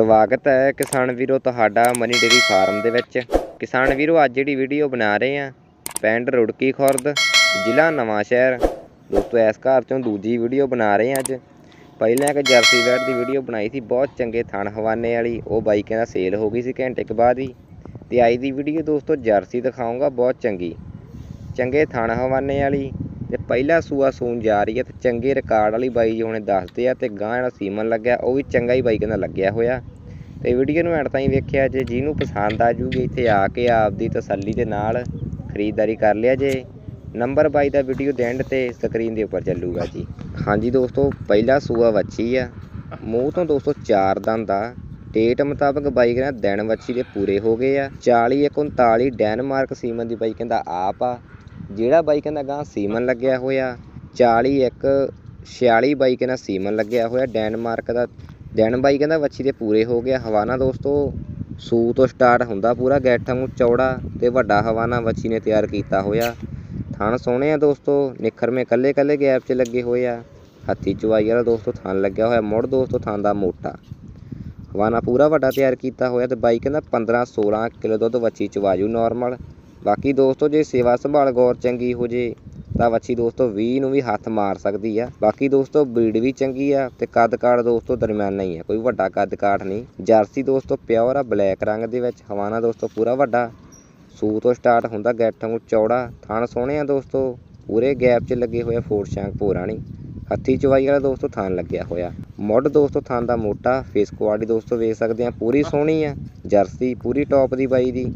ਸਵਾਗਤ ਹੈ ਕਿਸਾਨ ਵੀਰੋ ਤੁਹਾਡਾ ਮਨੀ ਡੇਰੀ ਫਾਰਮ ਦੇ ਵਿੱਚ। ਕਿਸਾਨ ਵੀਰੋ, ਅੱਜ ਜਿਹੜੀ ਵੀਡੀਓ ਬਣਾ ਰਹੇ ਆ ਪਿੰਡ ਰੁੜਕੀ ਖੁਰਦ, ਜ਼ਿਲ੍ਹਾ ਨਵਾਂ ਸ਼ਹਿਰ। ਦੋਸਤੋ, ਇਸ ਘਰ ਚੋਂ ਦੂਜੀ ਵੀਡੀਓ ਬਣਾ ਰਹੇ ਆ ਅੱਜ। ਪਹਿਲਾਂ ਇੱਕ ਜਰਸੀ ਵੈਟ ਦੀ ਵੀਡੀਓ ਬਣਾਈ ਸੀ, ਬਹੁਤ ਚੰਗੇ ਥਣ ਹਵਾਨੇ ਵਾਲੀ। ਉਹ ਬਾਈ ਕਹਿੰਦਾ ਸੇਲ ਹੋ ਗਈ ਸੀ ਘੰਟੇ ਕੁ ਬਾਅਦ ਹੀ। ਤੇ ਅੱਜ ਦੀ ਵੀਡੀਓ ਦੋਸਤੋ ਜਰਸੀ ਦਿਖਾਉਂਗਾ ਬਹੁਤ ਚੰਗੀ। ਚੰਗੇ ਥਣ ਹਵਾਨੇ ਵਾਲੀ। ਤੇ ਪਹਿਲਾ ਸੂਆ ਸੂਣ ਜਾ ਰਹੀ ਹੈ ਤੇ ਚੰਗੇ ਰਿਕਾਰਡ ਵਾਲੀ ਬਾਈ ਜੀ ਹੁਣੇ ਦੱਸਦੇ ਆ ਤੇ ਗਾਂ ਜਿਹੜਾ ਸੀਮਨ ਲੱਗਿਆ, ਉਹ ਵੀ ਚੰਗਾ ਹੀ ਬਾਈ ਕਹਿੰਦਾ ਲੱਗਿਆ ਹੋਇਆ। ਤੇ ਵੀਡੀਓ ਨੂੰ ਐਂਡ ਤਾਈਂ ਵੇਖਿਆ ਜੇ ਜਿਹਨੂੰ ਪਸੰਦ ਆ ਜੂਗੀ, ਇੱਥੇ ਆ ਕੇ ਆਪਦੀ ਤਸੱਲੀ ਦੇ ਨਾਲ ਖਰੀਦਦਾਰੀ ਕਰ ਲਿਆ ਜੇ। ਨੰਬਰ ਬਾਈ ਦਾ ਵੀਡੀਓ ਦੇ ਐਂਡ ਤੇ ਸਕਰੀਨ ਦੇ ਉੱਪਰ ਚੱਲੂਗਾ ਜੀ। ਹਾਂਜੀ ਦੋਸਤੋ, ਪਹਿਲਾ ਸੂਆ ਵੱਛੀ ਆ। ਮੂੰਹ ਤੋਂ ਦੋਸਤੋ ਚਾਰ ਦੰਦ ਆ। ਡੇਟ ਮੁਤਾਬਕ ਬਾਈ ਕਹਿੰਦਾ ਦਿਨ ਵੱਛੀ ਦੇ ਪੂਰੇ ਹੋ ਗਏ ਆ। 40 39 ਡੈਨਮਾਰਕ ਸੀਮਨ ਦੀ ਬਾਈ ਕਹਿੰਦਾ ਆਪ ਆ। ਜਿਹੜਾ ਬਾਈ ਦਾ ਗਾਂ ਸੀਮਨ ਲੱਗਿਆ ਹੋਇਆ 40 ਇੱਕ 46 ਬਾਈਕ ਕਹਿੰਦਾ ਸੀਮਨ ਲੱਗਿਆ ਹੋਇਆ, ਡੈਨਮਾਰਕ ਦਾ, ਡੈਨ ਬਾਈ ਕਹਿੰਦਾ ਵੱਛੀ ਦੇ ਪੂਰੇ ਹੋ ਗਿਆ ਹਵਾਨਾ ਦੋਸਤੋ ਸੂ ਤੋਂ ਸਟਾਰਟ ਹੁੰਦਾ ਪੂਰਾ, ਗੈਠਾਂ ਨੂੰ ਚੌੜਾ ਤੇ ਵੱਡਾ ਹਵਾਨਾ ਵੱਛੀ ਨੇ ਤਿਆਰ ਕੀਤਾ ਹੋਇਆ। ਥਣ ਸੋਹਣੇ ਆ ਦੋਸਤੋ ਨਿਖਰਮੇ ਕੱਲੇ ਕੱਲੇ ਗੈਪ 'ਚ ਲੱਗੇ ਹੋਏ ਆ। ਹੱਥੀ ਚਵਾਈ ਵਾਲਾ ਦੋਸਤੋ ਥਣ ਲੱਗਿਆ ਹੋਇਆ, ਮੁੜ ਦੋਸਤੋ ਥਣ ਦਾ ਮੋਟਾ। ਹਵਾਨਾ ਪੂਰਾ ਵੱਡਾ ਤਿਆਰ ਕੀਤਾ ਹੋਇਆ ਤੇ ਬਾਈ ਕਹਿੰਦਾ 15 16 ਕਿਲੋ ਦੁੱਧ ਵੱਛੀ ਚਵਾਜੂ ਨਾਰਮਲ ਬਾਕੀ ਦੋਸਤੋ, ਜੇ ਸੇਵਾ ਸੰਭਾਲ ਗੌਰ ਚੰਗੀ ਹੋ ਜੇ, ਤਾਂ ਵੱਛੀ ਦੋਸਤੋ 20 ਨੂੰ ਵੀ ਹੱਥ ਮਾਰ ਸਕਦੀ ਆ। ਬਾਕੀ ਦੋਸਤੋ, ਬਰੀਡ ਵੀ ਚੰਗੀ ਆ ਤੇ ਕੱਦ ਕਾਠ ਦੋਸਤੋ ਦਰਮਿਆਨਾ ਹੀ ਆ, ਕੋਈ ਵੱਡਾ ਕੱਦ ਕਾਠ ਨਹੀਂ। ਜਰਸੀ ਦੋਸਤੋ ਪਿਓਰ ਆ, ਬਲੈਕ ਰੰਗ ਦੇ ਵਿੱਚ, ਹਵਾਨਾ ਦੋਸਤੋ ਪੂਰਾ ਵੱਡਾ। ਸੂ ਤੋਂ ਸਟਾਰਟ ਹੁੰਦਾ ਗੈਠਾਂ ਨੂੰ ਚੌੜਾ, ਥਣ ਸੋਹਣੇ ਆ ਦੋਸਤੋ, ਪੂਰੇ ਗੈਪ 'ਚ ਲੱਗੇ ਹੋਏ ਆ ਫੋਰ ਸ਼ਾਂਕ ਨਹੀਂ ਹੱਥੀ ਚਵਾਈ ਵਾਲਾ ਦੋਸਤੋ ਥਣ ਲੱਗਿਆ ਹੋਇਆ। ਮੁੱਢ ਦੋਸਤੋ ਥਣ ਦਾ ਮੋਟਾ, ਫੇਸ ਕੁਆਲਿਟੀ ਦੋਸਤੋ ਵੇਖ ਸਕਦੇ ਆ, ਪੂਰੀ ਸੋਹਣੀ ਆ। ਜਰਸੀ ਪੂਰੀ ਟੌਪ ਦੀ ਬਾਈ ਦੀ।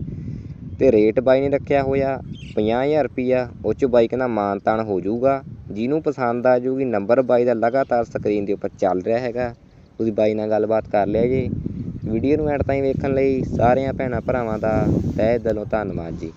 ਅਤੇ ਰੇਟ ਬਾਈ ਨੇ ਰੱਖਿਆ ਹੋਇਆ ਪੰਜਾਹ ਹਜ਼ਾਰ ਰੁਪਈਆ ਉਹ 'ਚ ਬਾਈਕ ਕਹਿੰਦਾ ਮਾਨ ਤਾਨ ਹੋ ਜਾਊਗਾ। ਜਿਹਨੂੰ ਪਸੰਦ ਆ ਜੂਗੀ ਨੰਬਰ ਬਾਈ ਦਾ ਲਗਾਤਾਰ ਸਕਰੀਨ ਦੇ ਉੱਪਰ ਚੱਲ ਰਿਹਾ ਹੈਗਾ। ਤੁਸੀਂ ਬਾਈ ਨਾਲ ਗੱਲਬਾਤ ਕਰ ਲਿਆ ਜੀ। ਵੀਡੀਓ ਨੂੰ ਐਂਡ ਤਾਈਂ ਵੇਖਣ ਲਈ ਸਾਰਿਆਂ ਭੈਣਾਂ ਭਰਾਵਾਂ ਦਾ ਤਹਿ ਦਿਲੋਂ ਧੰਨਵਾਦ ਜੀ।